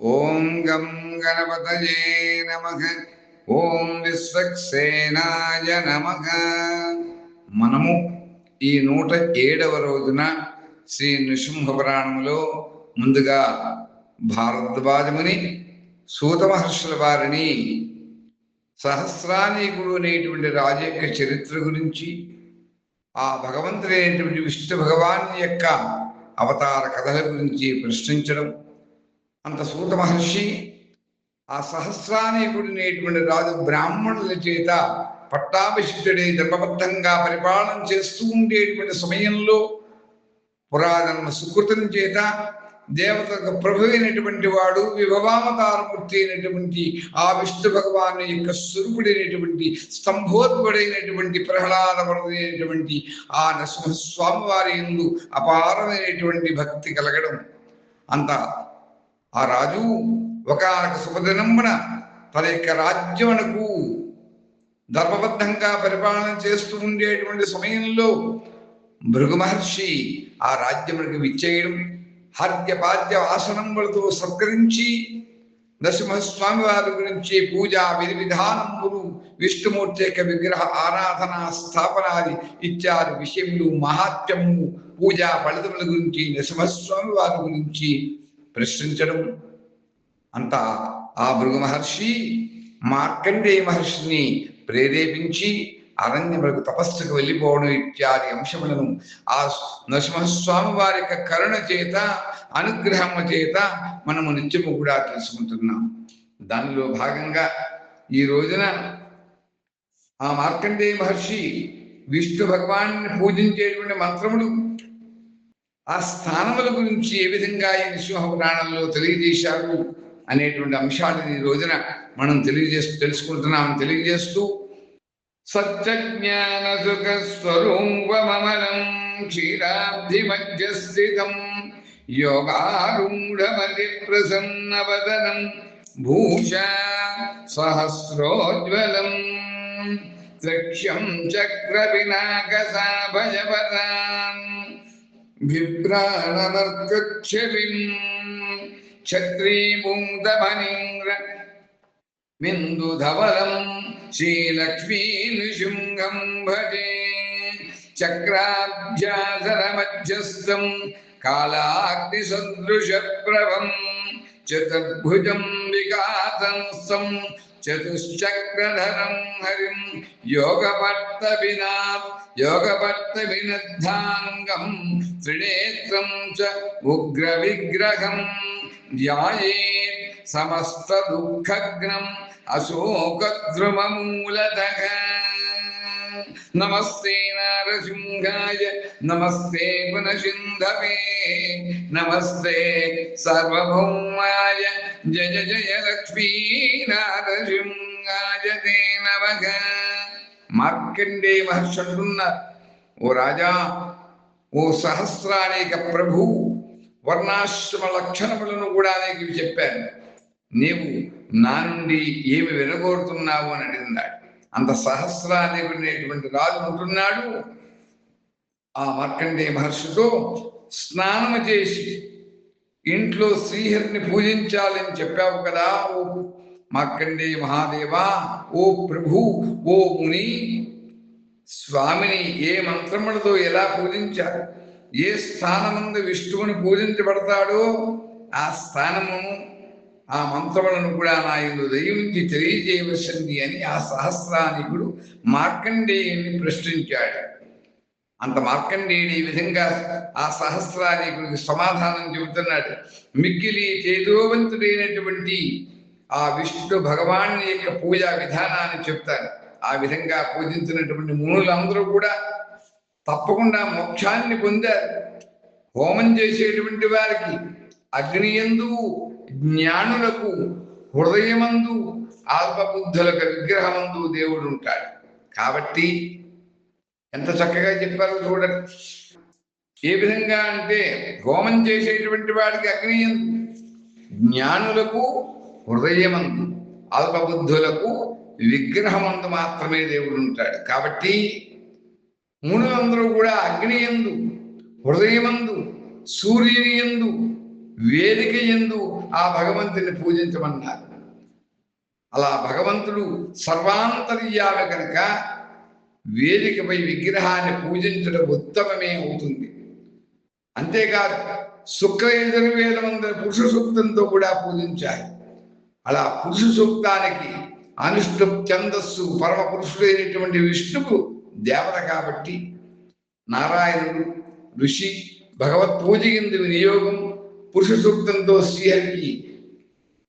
ఓం గం గణపతయే నమ. ఓం విశ్వక్సేనాయ నమ. మనము ఈ నూట ఏడవ రోజున శ్రీ నృసింహ పురాణంలో ముందుగా భారద్వాజముని సూత మహర్షుల వారిని సహస్రానీకుడు అనేటువంటి రాజు యొక్క చరిత్ర గురించి ఆ భగవంతుడైనటువంటి విష్ణు భగవాన్ యొక్క అవతార కథల గురించి ప్రశ్నించడం అంత సూత మహర్షి ఆ సహస్రానేకుడినేటువంటి రాజు బ్రాహ్మణుల చేత పట్టాభిషిక్తుడై ధర్మబద్ధంగా పరిపాలన చేస్తూ ఉండేటువంటి సమయంలో పురాజన్మ సుకృతం చేత దేవతకు ప్రభు అయినటువంటి వాడు విభవావతారమూర్తి అయినటువంటి ఆ విష్ణు భగవాను యొక్క స్వరూపుడైనటువంటి స్తంభోద్భుడైనటువంటి ప్రహ్లాదపడైనటువంటి ఆ నరసింహస్వామి వారి ఎందు అపారమైనటువంటి భక్తి కలగడం అంత ఆ రాజు ఒకనొక శుభదినమున తన యొక్క రాజ్యమునకు ధర్మబద్ధంగా పరిపాలన చేస్తూ ఉండేటువంటి సమయంలో భృగు మహర్షి ఆ రాజ్యమునకు విచ్చేయడం హర్యపాద్య ఆసనములతో సత్కరించి నరసింహస్వామి వారి గురించి పూజా విధి విధానములు విష్ణుమూర్తి యొక్క విగ్రహ ఆరాధన స్థాపనాది ఇత్యాది విషయములు మహాత్యము పూజా ఫలితముల గురించి నరసింహస్వామి వారి గురించి ప్రశ్నించడం. అంత ఆ భృగు మహర్షి మార్కండేయ మహర్షిని ప్రేరేపించి అరణ్యములకు తపస్సుకు వెళ్ళిపోవడం ఇత్యాది అంశములను ఆ నరసింహస్వామి వారి యొక్క కరుణ చేత అనుగ్రహము చేత మనము నిత్యము కూడా తెలుసుకుంటున్నాం. దానిలో భాగంగా ఈ రోజున ఆ మార్కండేయ మహర్షి విష్ణు భగవాన్ని పూజించేటువంటి మంత్రములు ఆ స్థానముల గురించి ఏ విధంగా ఈ నృసింహ పురాణంలో తెలియజేశారు అనేటువంటి అంశాలను ఈ రోజున మనం తెలియజేస్తూ తెలుసుకుంటున్నామని తెలియజేస్తూ సత్యజ్ఞాన సుఖ స్వరూపమలం క్షీరాబ్ధి మధ్య స్థితం యోగారూఢమతి ప్రసన్నవదనం భూష సహస్రోజ్వలం లక్ష్యం చక్ర వినాకసాభయపదాన్ బిభ్రాణమర్కక్షవిం ఛత్రీభూతమనీంద్ర బిందుధవలం శ్రీలక్ష్మీనృశృంగం భజే చక్రాభ్యాసరమధ్యస్థం కాలాగ్నిసదృశప్రభం చతుర్భుజం వికాసంసం చతుశ్చక్రధరం హరిం యోగపట్ట వినా యోగపట్ట వినద్ధాంగం త్రినేత్రం చ ఉగ్ర విగ్రహం ధ్యాయే సమస్త దుఃఖగ్నం అశోకద్రుమమూలతః నమస్తే నారసింహాయ నమస్తే గుణసింధవే నమస్తే సర్వభౌమాయ జయ జయ లక్ష్మీ నారసింహాయ దే నమః. మార్కండే మహర్షి అంటున్నారు ఓ రాజా ఓ సహస్రానేక ప్రభు వర్ణాశ్రమ లక్షణములను కూడా నీకు చెప్పాను. నీవు నా నుండి ఏమి వినగోరుతున్నావు అని అడిగినాడు అంత సహస్రానేకుడైనటువంటి రాజు ఉంటున్నాడు. ఆ మార్కండే మహర్షితో స్నానము చేసి ఇంట్లో శ్రీహరిని పూజించాలని చెప్పావు కదా ఓ మార్కండే మహాదేవా ఓ ప్రభు ఓ ముని. స్వామిని ఏ మంత్రములతో ఎలా పూజించారు? ఏ స్థానమందు విష్ణువుని పూజించబడతాడో ఆ స్థానము ఆ మంత్రములను కూడా నా ఎందు దయించి తెలియజేయవలసింది అని ఆ సహస్రానికుడు మార్కండేయుని ప్రశ్నించాడు. అంత మార్కండేయుడు ఈ విధంగా ఆ సహస్రానికుడికి సమాధానం చెబుతున్నాడు. మిక్కిలి తేజోవంతుడైనటువంటి ఆ విష్ణు భగవాన్ యొక్క పూజా విధానాన్ని చెప్తాను ఆ విధంగా పూజించినటువంటి మునులందరూ కూడా తప్పకుండా మోక్షాన్ని పొందారు. హోమం చేసేటువంటి వారికి అగ్నియందు జ్ఞానులకు హృదయమందు ఆత్మబుద్ధులకు విగ్రహమందు దేవుడు ఉంటాడు. కాబట్టి ఎంత చక్కగా చెప్పారో చూడండి. ఏ విధంగా అంటే హోమం చేసేటువంటి వాడికి అగ్నియందు జ్ఞానులకు హృదయమందు అల్పబుద్ధులకు విగ్రహమందు మాత్రమే దేవుడు ఉంటాడు. కాబట్టి మునులందరూ కూడా అగ్ని ఎందు హృదయమందు సూర్యుని ఎందు వేదిక ఎందు ఆ భగవంతుని పూజించమన్నారు. అలా భగవంతుడు సర్వాంతర్యామి కనుక వేదికపై విగ్రహాన్ని పూజించడం ఉత్తమమే అవుతుంది. అంతేకాదు శుక్ల యజుర్వేదమందరి పురుష సూక్తంతో కూడా పూజించారు. అలా పురుష సూక్తానికి అనుష్ఠు ఛందస్సు పరమ పురుషుడైనటువంటి విష్ణువు దేవత కాబట్టి నారాయణుడు ఋషి భగవత్ పూజ ఎందు వినియోగం పురుష సూక్తంతో శ్రీహరికి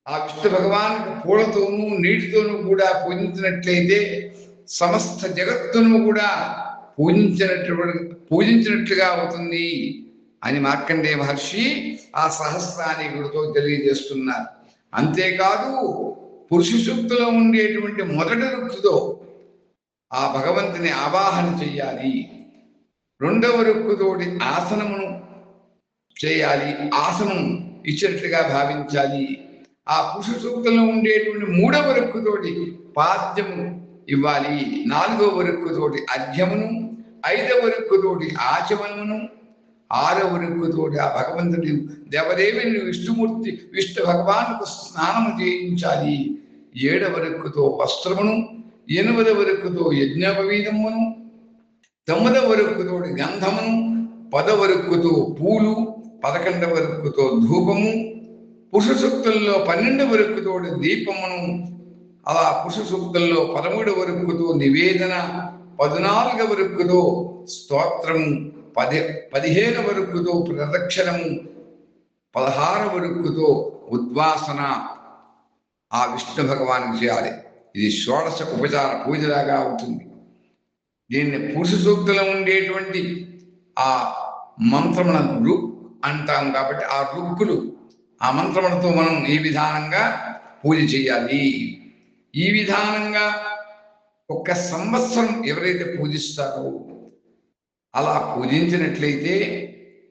ఆ విష్ణు భగవాన్ పూలతోనూ నీటితోనూ కూడా పూజించినట్లయితే సమస్త జగత్తును కూడా పూజించినట్టు పూజించినట్లుగా అవుతుంది అని మార్కండే మహర్షి ఆ సహస్రానికుడితో తెలియజేస్తున్నారు. అంతేకాదు పురుష సూక్తిలో ఉండేటువంటి మొదటి రుక్కుతో ఆ భగవంతుని ఆవాహన చెయ్యాలి. రెండవ రుక్కుతోటి ఆసనమును చేయాలి ఆసనం ఇచ్చినట్లుగా భావించాలి. ఆ పురుష సూక్తంలో ఉండేటువంటి మూడవ వరకుతోటి పాద్యము ఇవ్వాలి నాలుగవ వరకుతోటి అధ్యమును ఐదవ వరకుతోటి ఆచమనమును ఆరవ వరకుతోటి ఆ భగవంతుని దేవదేవిని విష్ణుమూర్తి విష్ణు భగవానుకు స్నానము చేయించాలి. ఏడవ రుక్కుతో వస్త్రమును ఎనిమిదవ వరకుతో యజ్ఞోపవీదమును తొమ్మిదవ వరకుతోటి గంధమును పదవరకుతో పూలు పదకొండవ రుక్కుతో ధూపము పురుష సూక్తుల్లో పన్నెండవ రుక్కుతోటి దీపమును అలా పురుష సూక్తుల్లో పదమూడవ రుక్కుతో నివేదన పద్నాలుగవ రుక్కుతో స్తోత్రము పది పదిహేనవ రుక్కుతో ప్రదక్షిణము పదహారవ రుక్కుతో ఉద్వాసన. ఆ విష్ణు భగవానికి చేయాలి. ఇది షోడశ ఉపచార పూజలాగా అవుతుంది. దీన్ని పురుష సూక్తులో ఉండేటువంటి ఆ మంత్రమున రూప్ అంటాం కాబట్టి ఆ రుక్కులు ఆ మంత్రములతో మనం ఈ విధానంగా పూజ చేయాలి. ఈ విధానంగా ఒక్క సంవత్సరం ఎవరైతే పూజిస్తారో అలా పూజించినట్లయితే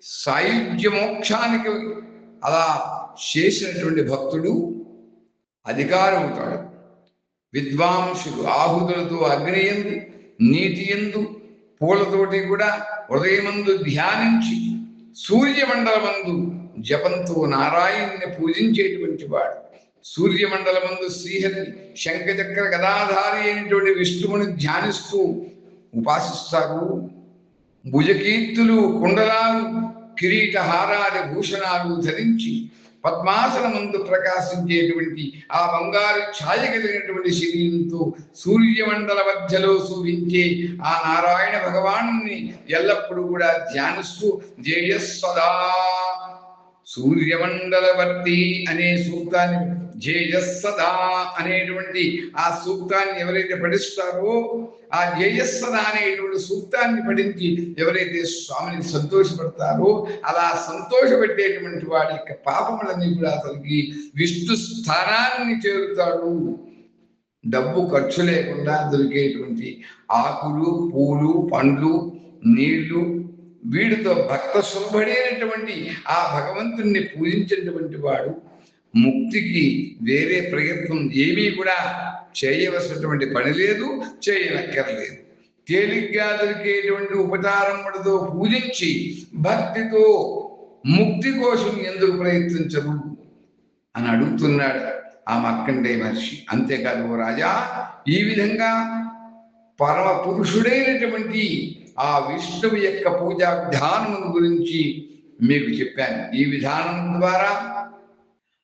సాయుధ్య మోక్షానికి అలా చేసినటువంటి భక్తుడు అధికారం అవుతాడు విద్వాంసులు ఆహుతులతో అగ్నియందు నీతి నీటి ఎందు పూలతోటి కూడా హృదయమందు ధ్యానించి సూర్యమండలమందు జపంతో నారాయణ్ణి పూజించేటువంటి వాడు. సూర్యమండలమందు శ్రీహరి శంఖచక్ర గదాధారి అయినటువంటి విష్ణువుని ధ్యానిస్తూ ఉపాసిస్తారు. భుజకీర్తులు కుండలాలు కిరీటహారాది భూషణాలు ధరించి పద్మాసనమందు ప్రకాశించేటువంటి ఆ బంగారు ఛాయ కలిగినటువంటి శరీరంతో సూర్యమండల మధ్యలో సూచించే ఆ నారాయణ భగవాన్ ఎల్లప్పుడూ కూడా ధ్యానిస్తూ జయస్వదా సూర్యమండలవర్తి అనే సూక్తాన్ని జేయస్సదా అనేటువంటి ఆ సూక్తాన్ని ఎవరైతే పఠిస్తారో ఆ జేయస్సదా అనేటువంటి సూక్తాన్ని పఠించి ఎవరైతే స్వామిని సంతోషపడతారో అలా సంతోషపెట్టేటువంటి వాడి యొక్క పాపములన్నీ కూడా తొలగి విష్ణు స్థానాన్ని చేరుతాడు. డబ్బు ఖర్చు లేకుండా దొరికేటువంటి ఆకులు పూలు పండ్లు నీళ్ళు వీడితో భక్త సులభడైనటువంటి ఆ భగవంతుణ్ణి పూజించినటువంటి వాడు ముక్తికి వేరే ప్రయత్నం ఏమీ కూడా చేయవలసినటువంటి పని లేదు చేయనక్కర్లేదు. తేలిగ్గా దొరికేటువంటి ఉపచారములతో పూజించి భక్తితో ముక్తి కోసం ఎందుకు ప్రయత్నించరు? అని అడుగుతున్నాడు ఆ మక్కండే మహర్షి. అంతేకాదు ఓ రాజా ఈ విధంగా పరమ పురుషుడైనటువంటి ఆ విష్ణువు యొక్క పూజా విధానం గురించి మీకు చెప్పాను. ఈ విధానం ద్వారా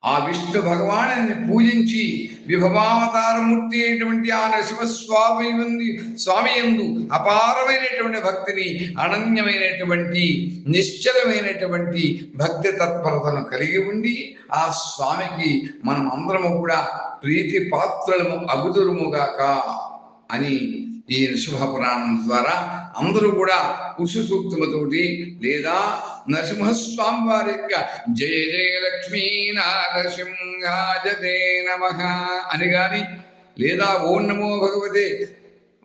ఆ విష్ణు భగవాను పూజించి విభవావతారమూర్తి అయినటువంటి ఆ నరసింహస్వామి ఉంది స్వామి ఎందు అపారమైనటువంటి భక్తిని అనన్యమైనటువంటి నిశ్చలమైనటువంటి భక్తి తత్పరతను కలిగి ఉండి ఆ స్వామికి మనం అందరము కూడా ప్రీతి పాత్రలము అగుదురుముగాక అని ఈ నృసింహ పురాణం ద్వారా అందరూ కూడా పురుష సూక్తులతోటి లేదా నరసింహస్వామి వారి యొక్క జయ జయ లక్ష్మీ నారసింహాజతే నమ అని గాని లేదా ఓం నమో భగవతే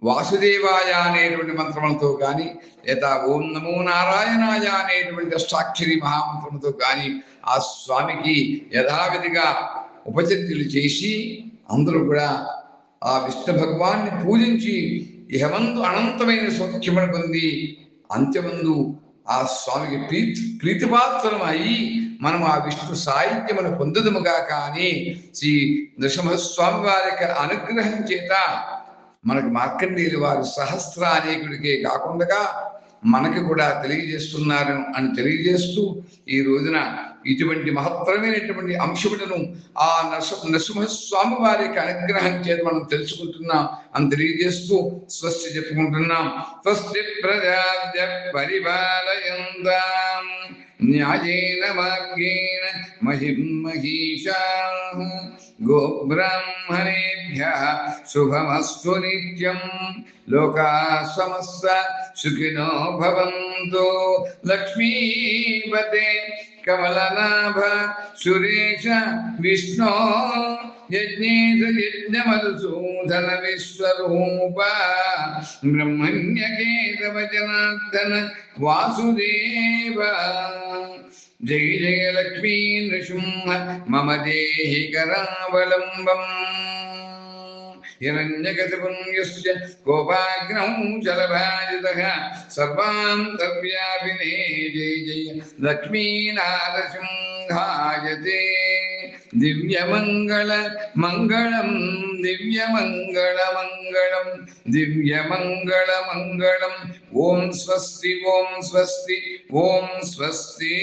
వాసుదేవాయ అనేటువంటి మంత్రములతో కానీ లేదా ఓం నమో నారాయణాయ అనేటువంటి అష్టాక్షరి మహామంత్రములతో కానీ ఆ స్వామికి యథావిధిగా ఉపచర్యలు చేసి అందరూ కూడా ఆ విష్ణు భగవాన్ని పూజించి ఇహమందు అనంతమైన సౌఖ్యమును పొంది అంత్యమందు ఆ స్వామికి ప్రీతి ప్రీతిపాత్రం అయి మనం ఆ విష్ణు సాహిత్యమును పొందుదముగా కానీ శ్రీ నృసింహస్వామి వారి యొక్క అనుగ్రహం చేత మనకు మార్కండేయులు వారు సహస్ర అనేకుడికే కాకుండా మనకి కూడా తెలియజేస్తున్నారు అని తెలియజేస్తూ ఈ రోజున ఇటువంటి మహత్తరమైనటువంటి అంశములను ఆ నరస నరసింహస్వామి వారికి అనుగ్రహం చేత మనం తెలుసుకుంటున్నాం అని తెలియజేస్తూ స్వస్తి చెప్పుకుంటున్నాం. స్వస్తి ప్రజాద్య పరిపాలయంతాం न्याजेन वाग्येन महिमहीषाः गोब्राह्मणेभ्यः शुभमस्तु नित्यं। लोकाः समस्त सुखिनो भवन्तु। लक्ष्मीपते కమలనాభ సురేష విష్ణు యజ్ఞేశ యజ్ఞమధుసూదన విశ్వరూప బ్రహ్మణ్యకేతవ జనార్దన వాసుదేవ. జయ జయ లక్ష్మీ నృసింహ మమ దేహి కరావలంబం హిరణ్యగతపుణ్యస్య కోపాగ్నౌ జలభాజితః సర్వాంతర్వ్యాపినే జయ జయ లక్ష్మీనారసింహాయతే దివ్యమంగళ మంగళం దివ్యమంగళ మంగళం దివ్యమంగళ మంగళం ఓం స్వస్తి ఓం స్వస్తి ఓం స్వస్తి